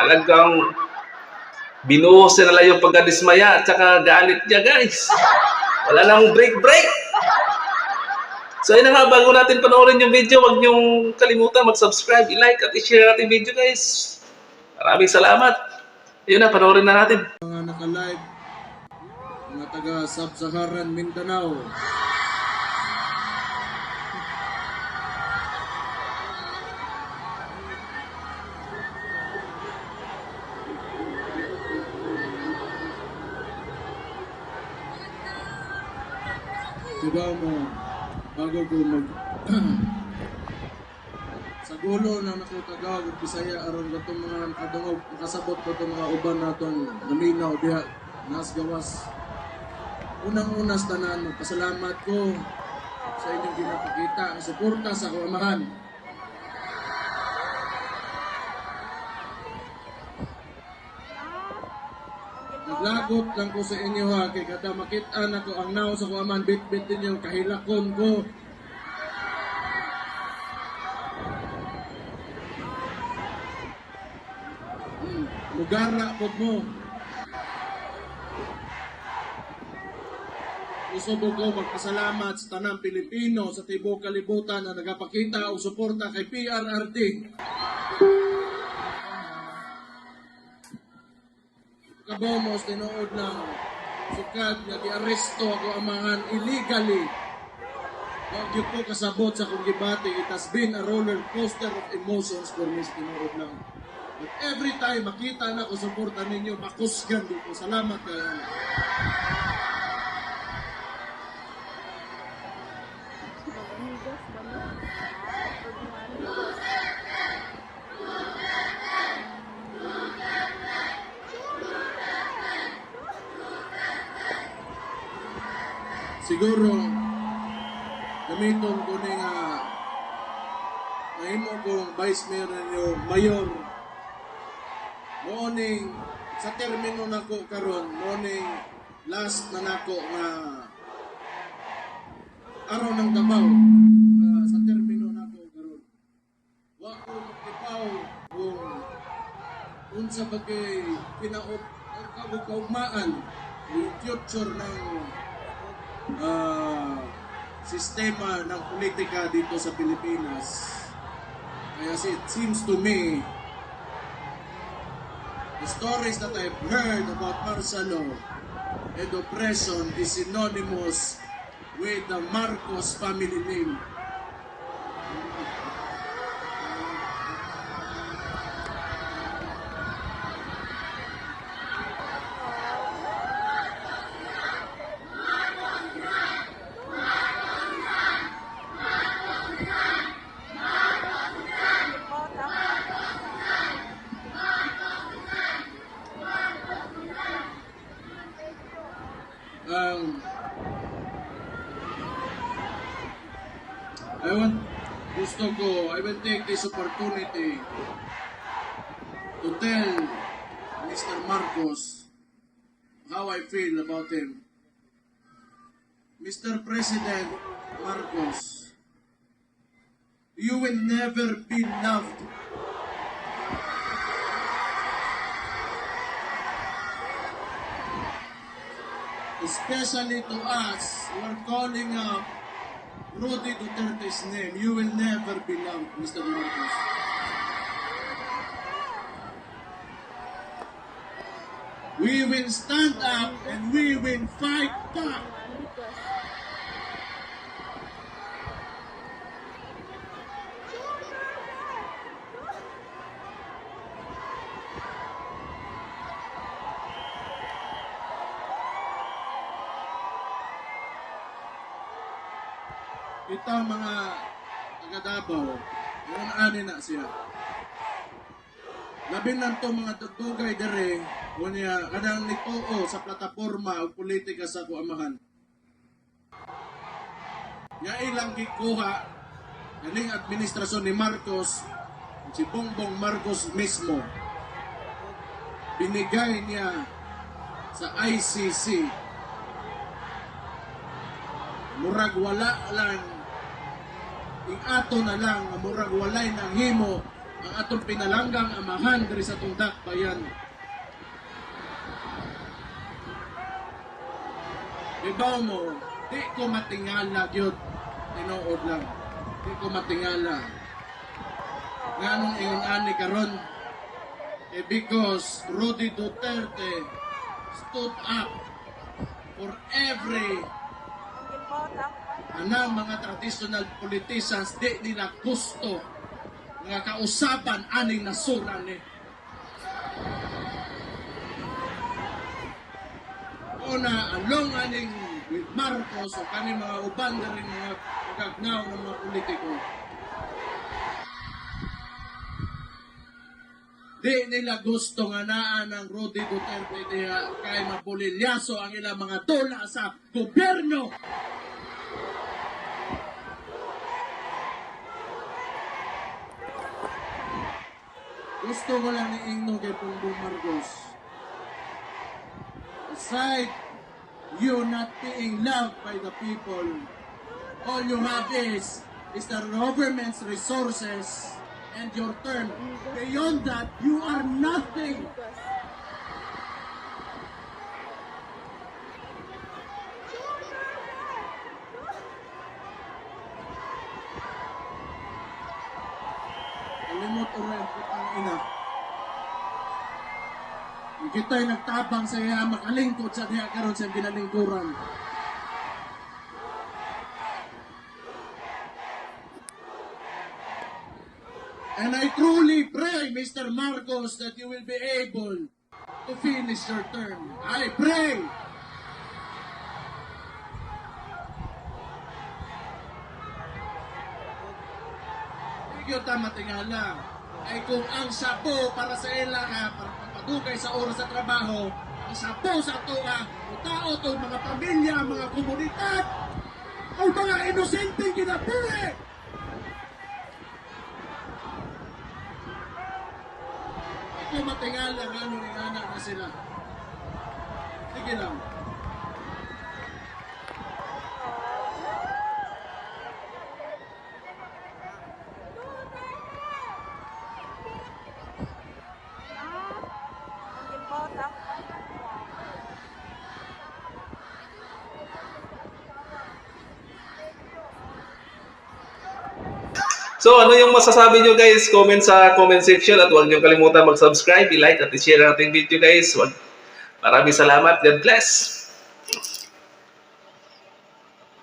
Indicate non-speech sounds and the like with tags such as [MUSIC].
Talagang binuhos na nila yung pagkadismaya at saka galit niya guys. Wala nang break-break. So yun na nga, bago natin panoorin yung video, huwag niyong kalimutan mag-subscribe, i-like at i-share natin yung video guys. Maraming salamat. Yun na, panoorin na natin. mga naka-live, mga taga Sub-Saharan Mindanao. Diba mo, bago ko mag [CLEARS THROAT] sa gulo na nakutagaw Bisaya aron katong mga nakadungog nakasabot ko itong mga uban natong naminaw diha nas gawas. Unang-una sa tanan pasalamat ko sa inyong ginapakita ang suporta sa akong Naglagot lang ko sa inyo ha, kay kada makita na ko ang naw sa kuaman, bit-bit ninyo, kahilakon ko. Hmm, Lugara po mo. Gusto ko magpasalamat sa tanang Pilipino sa tibok kalibutan na nagapakita o suporta kay PRRD. Kabomos, tinuod ng sukad nga giaresto ako amahan illegally. Huwag yun po kasabot sa kong gibati. It has been a roller coaster of emotions for me sa tinuod lang. But every time makita na ko suporta ninyo, makusgan dito. Salamat kayo. Siguro, gamiton ko ni nga mahimo kong vice mayor ninyo, mayor. Morning, sa termino nako karon, morning last na nako nga araw ng Davao. Ah, sa termino nako karon. Wa ko makipaw kung unsa bagay kinaot ang kaugmaan yung future ng ah, sistema ng politika dito sa Pilipinas. Kaya it seems to me, the stories that I've heard about Marcelo and oppression is synonymous with the Marcos family name. Ko, I will take this opportunity to tell Mr. Marcos how I feel about him. Mr. President Marcos, you will never be loved especially to us who are calling up Rudy Duterte's name, you will never be loved, Mr. Marcos. We will stand up and we will fight back. Ito ang mga taga Davao, mga ani na siya. Labi lang to mga tugtugay dere, kunya kadang nituo sa plataporma o politika sa kuamahan. Nga ilang gikuha, galing administrasyon ni Marcos, si Bongbong Marcos mismo, binigay niya sa ICC murag wala lang ato na lang nga murag walay nang himo ang atong pinalanggang amahan diri sa tundak bayan. Ibaw mo, di ko matingala gyud tinuod lang. Di ko matingala. Nganong ingon ani karon? Eh because Rudy Duterte stood up for every anang mga traditional politicians di nila gusto nga kausapan aning nasura ni. Una along aning with Marcos o kani mga uban na rin mga kagnaw ng mga politiko. Di nila gusto nga naa ng Rudy Duterte kay mapulilyaso ang ilang mga dola sa gobyerno Gusto ko lang ni Ingno kay Bongbong Marcos. Aside you not being loved by the people, all you have is is the government's resources and your term. Beyond that, you are nothing. Kalimot o rin putang ina. Kita'y nagtabang sa iya makalingkod sa diha karon sa ginalingkuran. And I truly pray, Mr. Marcos, that you will be able to finish your term. I pray. Hindi ta matingala. Ay kung ang sapo para sa ila ha, para papadugay sa oras sa trabaho, ang sapo sa tuwa, o tao to mga pamilya, mga komunidad, o mga inosenteng kinabuhi. Ako matingala nga nung na sila. Sige lang. So ano yung masasabi nyo guys? Comment sa comment section at huwag nyo kalimutan mag-subscribe, i-like at i-share natin video guys. Wag... Maraming salamat. God bless!